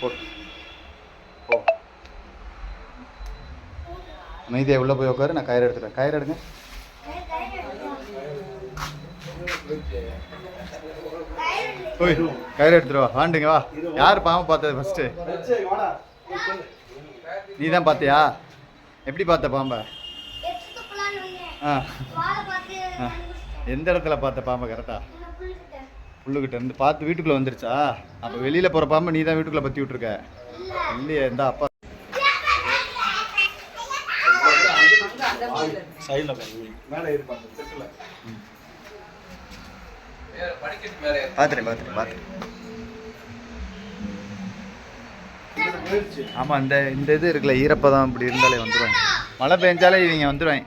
போ. அமைதியாக உள்ளே போய் உட்காரு நான் கயிறு எடுத்துக்கிறேன். கயிறு எடுங்க. போய் கயிறு எடுத்துட்டு வா. வாண்டுங்க வா. யார் பாம்பை பார்த்தது ஃபஸ்ட்டு நீ தான் பார்த்தியா எப்படி பார்த்த பாம்பை? ஆ. எந்த இடத்துல பார்த்த பாம்பை கரெக்டா புல்லுக்கிட்ட இருந்து பார்த்து வீட்டுக்குள்ளே வந்துருச்சா? அப்போ வெளியில் போகிற பாம்பை நீ தான் வீட்டுக்குள்ளே பற்றி விட்ருக்க இல்லையே இந்த அப்பா. சைடில் மேலே பார்த்துட்டேன் பார்த்துட்டேன் பார்த்துட்டேன் போயிடுச்சு ஆமாம் இந்த இந்த இது இருக்குல்ல ஈரப்பதம் இப்படி இருந்தாலே வந்துடுவாங்க மழை பெஞ்சாலே இவங்க வந்துடுவாங்க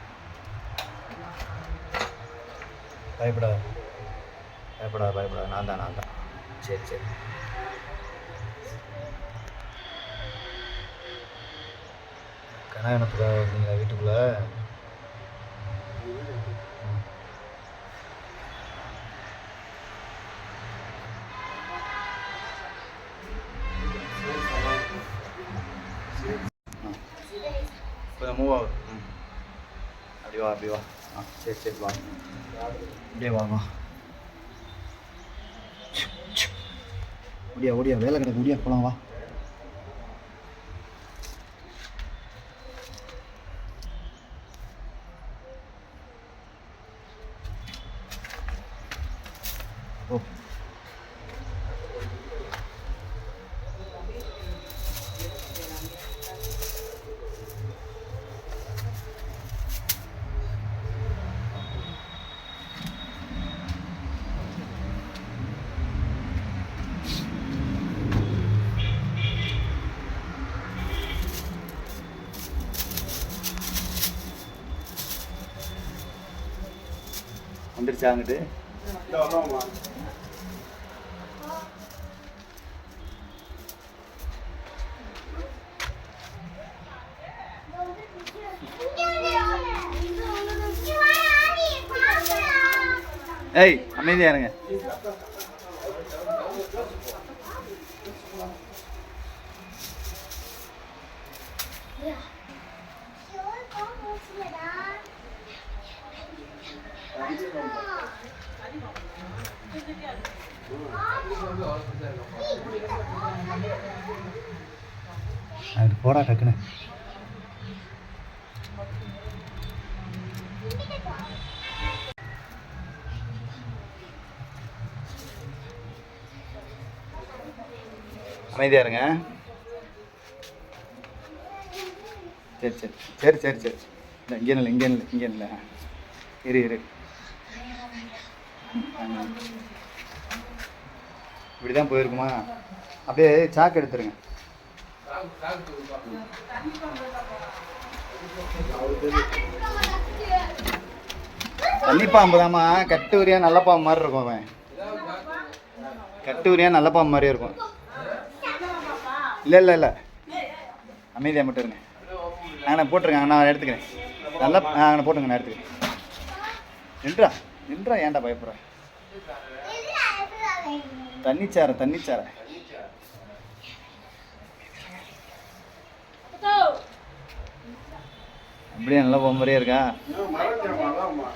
பயப்படாத. பயப்படாத பயப்படாத. நான் தான் நான் தான். சரி சரி. கனகனத்துக்காக வந்தீங்களா வீட்டுக்குள்ள? கொஞ்சம் மூவ் ஆகுது. ம். அப்படி வா அப்படி வா. ஆ சரி சரி வா. அப்படியே வாங்க வா ஓடியா ஓடியா வேலை கிடக்கு ஓடியா போலாம் வா. ஓ வந்துருச்சாங்கிட்டு ஏய் அமைதியா இருங்க. அது போடா டக்குன்னு. அமைதியா இருங்க. சரி சரி. சரி சரி சரி. இல்லை இங்கே இல்லை இங்கே இல்லை இங்கே இல்லை இரு இரு. இப்படி தான் போயிருக்குமா? அப்படியே சாக்கு எடுத்துருங்க. தண்ணி பாம்பு தாம்மா. கட்டுரியா நல்ல பாம்பு மாதிரி இருக்கும் அவன். கட்டுரியா நல்ல பாம்பு மாதிரியே இருக்கும். இல்லை இல்லை இல்லை. அமைதியாக மட்டும் இருங்க. நாங்கள் போட்டுருங்க நான் எடுத்துக்கிறேன். நல்லா நாங்கள் போட்டுங்க நான் எடுத்துக்கிறேன். நின்றா நின்றா ஏன்டா பயப்படுறேன் தண்ணிச்சாரை தண்ணிச்சாரை அப்படியே நல்லா போக மாதிரியே இருக்கா? மறந்துடுமா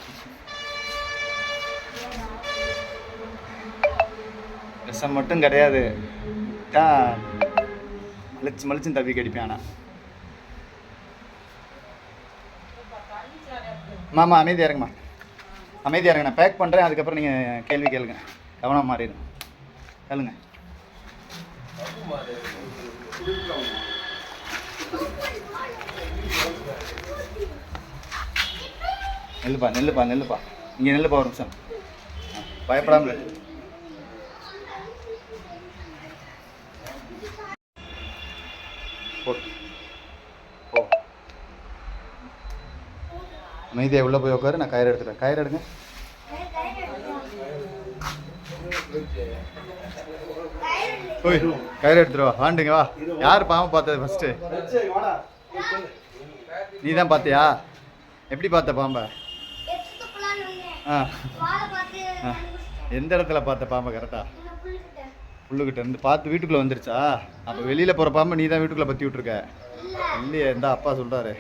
விஷம் மட்டும் கிடையாது. மலிச்சு மலிச்சும் தப்பி கடிப்பேன் ஆனால் மாமா அமைதியாக இருங்கம்மா. அமைதியாக இருங்க நான் பேக் பண்ணுறேன் அதுக்கப்புறம் நீங்கள் கேள்வி கேளுங்க. கவனம் மாறிடும் சொல்லுங்க நெல்லுப்பா நெல்லுப்பா நெல்லுப்பா. இங்கே நெல்லுப்பா ஒரு நிமிஷம். பயப்படாமல் போ. போ. அமைதியாக உள்ளே போய் உட்காரு நான் கயிறு எடுத்துக்கிறேன். கயிறு எடுங்க. ஓய் கயிறு எடுத்துட்டு வா. வாண்டுங்க வா. யார் பாம்பு பார்த்தது ஃபஸ்ட்டு நீ தான் பார்த்தியா? எப்படி பார்த்த பாம்பை? ஆ. எந்த இடத்துல பார்த்த பாம்பை கரெக்டா புல்லுக்கிட்ட இருந்து பார்த்து வீட்டுக்குள்ளே வந்துருச்சா? அப்போ வெளியில் போகிற பாம்பை நீ தான் வீட்டுக்குள்ளே பற்றி விட்ருக்க இல்லையே இந்த அப்பா சொல்கிறாரு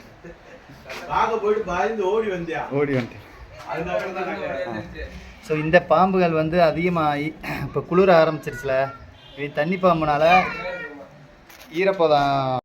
பார்க்க போயிட்டு பயந்து ஓடி வந்தியா? ஓடி வந்துட்டு ஸோ இந்த பாம்புகள் வந்து அதிகமாகி இப்போ குளிர ஆரம்பிச்சிருச்சுல. இது தண்ணி பாம்புனால ஈரப்பதம்